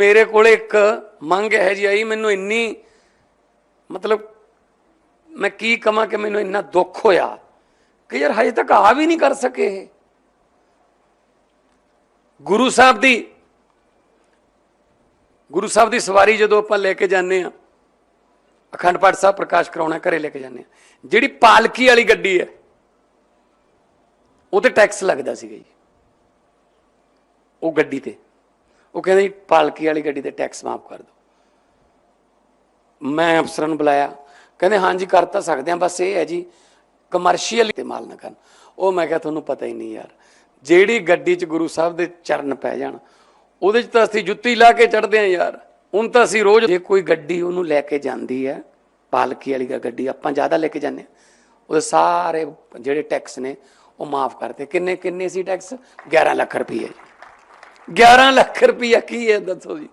ਮੇਰੇ ਕੋਲ ਇੱਕ ਮੰਗ ਹੈ ਜੀ ਆਈ, ਮੈਨੂੰ ਇੰਨੀ ਮਤਲਬ ਮੈਂ ਕੀ ਕਵਾਂ ਕਿ ਮੈਨੂੰ ਇੰਨਾ ਦੁੱਖ ਹੋਇਆ ਕਿ ਯਾਰ ਹਜੇ ਤੱਕ ਆ ਵੀ ਨਹੀਂ ਕਰ ਸਕੇ ਇਹ। ਗੁਰੂ ਸਾਹਿਬ ਦੀ, ਗੁਰੂ ਸਾਹਿਬ ਦੀ ਸਵਾਰੀ ਜਦੋਂ ਆਪਾਂ ਲੈ ਕੇ ਜਾਂਦੇ ਆ ਅਖੰਡ ਪਾਠ ਸਾਹਿਬ ਪ੍ਰਕਾਸ਼ ਕਰਾਉਣਾ, ਘਰੇ ਲੈ ਕੇ ਜਾਂਦੇ ਆ ਜਿਹੜੀ ਪਾਲਕੀ ਵਾਲੀ ਗੱਡੀ ਹੈ, ਉਹ ਤੇ ਟੈਕਸ ਲੱਗਦਾ ਸੀਗਾ ਜੀ, ਉਹ ਗੱਡੀ ਤੇ। ਉਹ ਕਹਿੰਦੇ ਜੀ, ਪਾਲਕੀ ਵਾਲੀ ਗੱਡੀ ਤੇ ਟੈਕਸ ਮਾਫ ਕਰ ਦਿਓ। ਮੈਂ ਅਫਸਰਾਂ ਨੂੰ ਬੁਲਾਇਆ। ਕਹਿੰਦੇ, ਹਾਂਜੀ, ਕਰ ਤਾਂ ਸਕਦੇ ਆ, ਬਸ ਇਹ ਹੈ ਜੀ ਕਮਰਸ਼ੀਅਲ ਇਸਤੇਮਾਲ ਨਾ ਕਰਨ ਉਹ ਮੈਂ ਕਿਹਾ, ਤੁਹਾਨੂੰ ਪਤਾ ਹੀ ਨਹੀਂ ਯਾਰ, ਜਿਹੜੀ ਗੱਡੀ 'ਚ ਗੁਰੂ ਸਾਹਿਬ ਦੇ ਚਰਨ ਪੈ ਜਾਣ, ਉਹਦੇ 'ਚ ਤਾਂ ਅਸੀਂ ਜੁੱਤੀ ਲਾ ਕੇ ਚੜਦੇ ਆ ਯਾਰ। ਹੁਣ ਤਾਂ ਅਸੀਂ ਰੋਜ਼ ਜੇ ਕੋਈ ਗੱਡੀ ਉਹਨੂੰ ਲੈ ਕੇ ਜਾਂਦੀ ਹੈ, ਪਾਲਕੀ ਵਾਲੀ ਗੱਡੀ, ਆਪਾਂ ਜ਼ਿਆਦਾ ਲੈ ਕੇ ਜਾਂਦੇ ਆ, ਉਹਦੇ ਸਾਰੇ ਜਿਹੜੇ ਟੈਕਸ ਨੇ, ਉਹ ਮਾਫ ਕਰਤੇ ਕਿੰਨੇ ਕਿੰਨੇ ਸੀ ਟੈਕਸ? 11 ਲੱਖ ਰੁਪਏ। 11 ਲੱਖ ਰੁਪਈਆ ਕੀ ਹੈ ਦੱਸੋ ਜੀ?